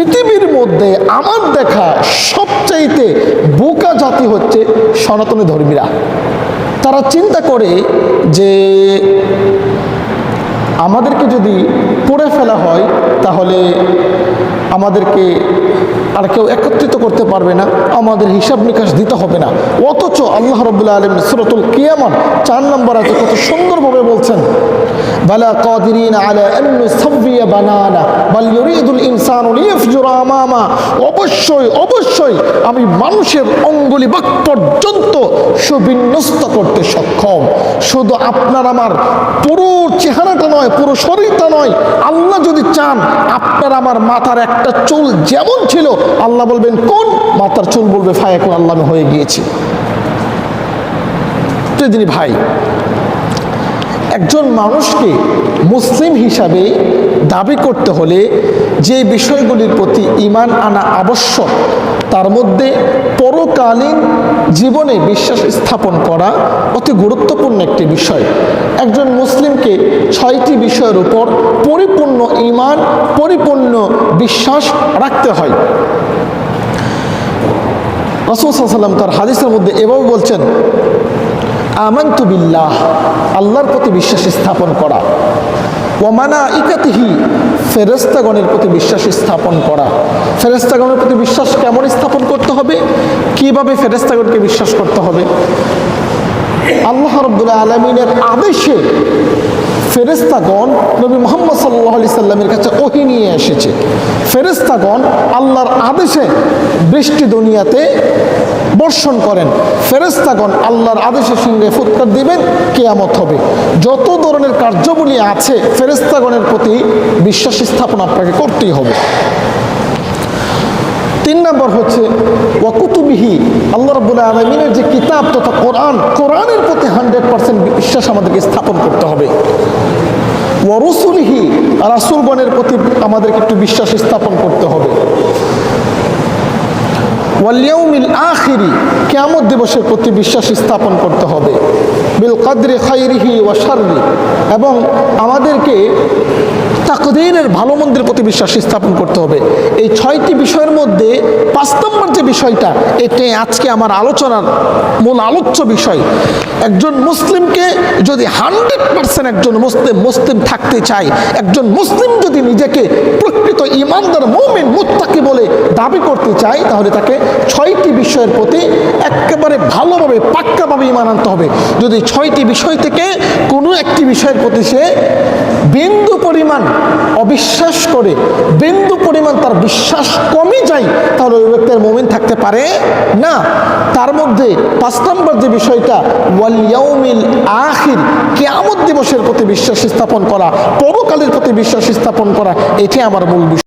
পৃথিবীর মধ্যে আমার দেখা সবচাইতে বোকা জাতি হচ্ছে সনাতনী ধর্মীরা। তারা চিন্তা করে যে আমাদেরকে যদি পড়ে ফেলা হয়, তাহলে আমাদেরকে আর কেউ একত্রিত করতে পারবে না, আমাদের হিসাব নিকাশ দিতে হবে না। অথচ আল্লাহ রবুল্লা আলম সুরতুল কিয়ামান চার নম্বর আছে কত সুন্দরভাবে বলছেন বালা কাদিরিন আলা আন্নু সাবিয়া বানানা বাল ইউরিদুল ইনসানু লিয়াফজুরা আমামা অবশ্যই অবশ্যই আমি মানুষের অঙ্গুলি বাক পর্যন্ত সুবিন্যস্ত করতে সক্ষম। শুধু আপনার আমার পুরো চেহারাটা নয়, পুরো শরীরটা নয়, আল্লাহ যদি চান, আপনার আমার মাথার একটা চুল যেমন ছিল, আল্লাহ বলবেন, কোন? মাথার চুল বলবে, ফায়াকুন, আল্লাহ হয়ে গিয়েছি। প্রিয়দিনী ভাই একজন মানুষকে মুসলিম হিসাবে দাবি করতে হলে যে বিষয়গুলির প্রতি ইমান আনা আবশ্যক, তার মধ্যে পরকালীন জীবনে বিশ্বাস স্থাপন করা অতি গুরুত্বপূর্ণ একটি বিষয়। একজন মুসলিমকে ছয়টি বিষয়ের উপর পরিপূর্ণ ইমান, পরিপূর্ণ বিশ্বাস রাখতে হয়। রসুল সাল্লাম তার হাদিসের মধ্যে এভাবে বলছেন আমান্তু বিল্লাহ, আল্লাহর প্রতি বিশ্বাস স্থাপন করা। ওমানা ইকাতিহি ফেরেস্তাগণের প্রতি বিশ্বাস স্থাপন করা। ফেরেস্তাগণের প্রতি বিশ্বাস কেমন স্থাপন করতে হবে? কীভাবে ফেরেস্তাগণকে বিশ্বাস করতে হবে? আল্লাহ রব্দুল্লাহ আলমিনের আদেশে ফেরেস্তাগণ নবী মোহাম্মদ সাল্লাহ আলি সাল্লামের কাছে ওহি নিয়ে এসেছে। ফেরেস্তাগণ আল্লাহর আদেশে বৃষ্টি দুনিয়াতে বর্ষণ করেন। ফেরেস্তাগণ আল্লাহর আদেশের সঙ্গে ফুৎকার দিবেন, কেয়ামত হবে। যত ধরনের কার্যবলী আছে ফেরেস্তাগণের প্রতি বিশ্বাস স্থাপন আপনাকে করতেই হবে। তিন নম্বর হচ্ছে ওয়াকুতুবিহি আল্লাহ রবুল্লাহ আলমিনের যে কিতাব তথা কোরআন, কোরআনের প্রতি হান্ড্রেড পার্সেন্ট বিশ্বাস আমাদেরকে স্থাপন করতে হবে। ওয়ারুসুলিহি রাসুলগণের প্রতি আমাদেরকে একটু বিশ্বাস স্থাপন করতে হবে। ওয়ালিয়াউমিল আখিরি কেমন দিবসের প্রতি বিশ্বাস স্থাপন করতে হবে। বিল কাদরে খাইরিহি ওয়া শাররি, এবং আমাদেরকে তাকদীরের ভালো মন্দির প্রতি বিশ্বাস স্থাপন করতে হবে। এই ছয়টি বিষয়ের মধ্যে পাঁচ নম্বর যে বিষয়টা এটাই আজকে আমার আলোচনার মূল আলোচ্য বিষয়। একজন মুসলিমকে যদি হান্ড্রেড পার্সেন্ট একজন মুসলিম মুসলিম থাকতে চায়, একজন মুসলিম যদি নিজেকে প্রকৃত ইমানদার মৌমিন, মুত্তাকি বলে দাবি করতে চায় তাহলে তাকে ছয়টি বিষয়ের প্রতি একেবারে ভালোভাবে পাক্কাভাবে ইমান আনতে হবে। যদি ছয়টি বিষয় থেকে কোনো একটি বিষয়ের প্রতি সে বিন্দু পরিমাণ অবিশ্বাস করে, বিন্দু পরিমাণ তার বিশ্বাস কমে যায়, তাহলে ওই ব্যক্তির মোমিন থাকতে পারে না। তার মধ্যে পাঁচ নম্বর যে বিষয়টা ওয়ালিয়াউমিল আখির, কেয়ামত দিবসের প্রতি বিশ্বাস স্থাপন করা, পরকালের প্রতি বিশ্বাস স্থাপন করা, এটি আমার মূল বিষয়